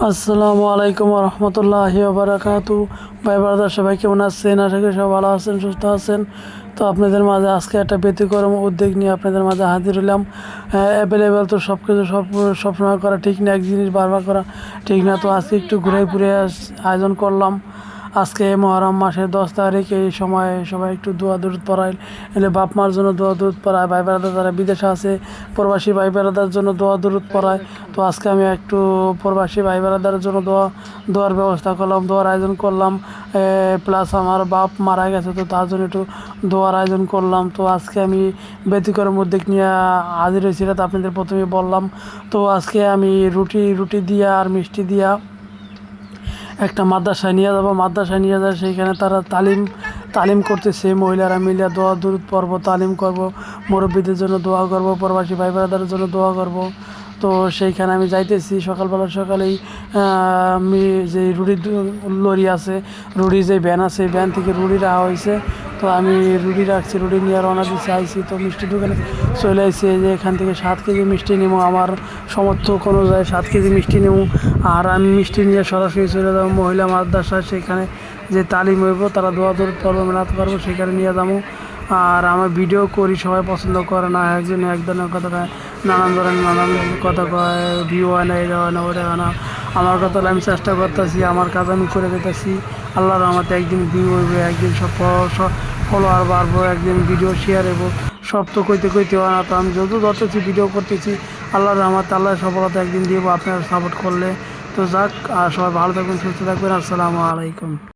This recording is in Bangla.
আসসালামু আলাইকুম রহমতুল্লাহি বারাকাতু ভাই বারদার, সবাই কেমন আছেন? আশা করি সব ভালো আছেন, সুস্থ আছেন। তো আপনাদের মাঝে আজকে একটা ব্যতিক্রম উদ্যোগ নিয়ে আপনাদের মাঝে হাজির হলাম। অ্যাভেলেবেল তো সব কিছু সব সবসময় করা ঠিক না, এক জিনিস বারবার করা ঠিক না। তো আজকে একটু ঘুরে ঘুরে আয়োজন করলাম। আজকে মহরম মাসের দশ তারিখ, এই সময় সবাই একটু দোয়া দূরত পড়ায়। এলে বাপ মার জন্য দোয়া দূরত পড়ায়, ভাই বেড়াদার যারা বিদেশে আছে, প্রবাসী ভাই বেড়াদার জন্য দোয়া দূরত পড়ায়। তো আজকে আমি একটু প্রবাসী ভাই বেড়াদার জন্য দোয়া, দোয়ার ব্যবস্থা করলাম, দোয়ার আয়োজন করলাম। প্লাস আমার বাপ মারা গেছে, তো তার জন্য একটু দোয়ার আয়োজন করলাম। তো আজকে আমি ব্যতিক্রম উদ্যোগ নিয়ে হাজির হয়েছি তো আপনাদের প্রথমে বললাম। তো আজকে আমি রুটি রুটি দিয়া আর মিষ্টি দিয়া একটা মাদ্রাসায় নিয়ে যাব, মাদ্রাসায় নিয়ে যায় সেইখানে তারা তালিম তালিম করতেছে। মহিলারা মিলে দোয়া দূর পর্ব, তালিম করব, মুরব্বীদের জন্য দোয়া করব, প্রবাসী ভাই ব্রাদারের জন্য দোয়া করব। তো সেইখানে আমি যাইতেছি। সকালবেলা সকালেই আমি যে রুড়ি লরি আছে রুড়ি যে ভ্যান আছে ভ্যান থেকে রুড়ি রাখা হয়েছে। তো আমি রুটি রাখছি, রুটি নিয়ে রওনা দিচ্ছি, আইসি তো মিষ্টি দোকানে চলে এই যে এখান থেকে সাত কেজি মিষ্টি নেব, আমার সমর্থক অনুযায়ী সাত কেজি মিষ্টি নেব, আর আমি মিষ্টি নিয়ে সরাসরি চলে যাব মহিলা মাদ্রাসায়, সেখানে যে তালিম হইব, তারা দোয়া দূর পর্ব, মেলাতে পারব, সেখানে নিয়ে যাব। আর আমার ভিডিও করি, সবাই পছন্দ করে না, একজন এক ধরনের কথা কয়, নানান ধরনের নানান কথা কয় ভিউ হয় না এটা হয় না, ওটা হয় না। আমার কথা আমি চেষ্টা করতেছি, আমার কাজ আমি করে দিতেছি। আল্লাহর আমাতে একদিন ভিউ হইব, একদিন সব ফলোয়ার বাড়বো, একদিন ভিডিও শেয়ার হইবো। সব তো কইতে কইতে হয় না, তো আমি যত যতছি ভিডিও করতেছি, আল্লাহর আমার আল্লাহ সফলতা একদিন দিব, আপনারা সাপোর্ট করলে। তো যাক, আর সবাই ভালো থাকবেন, সুস্থ থাকবেন, আসসালামু আলাইকুম।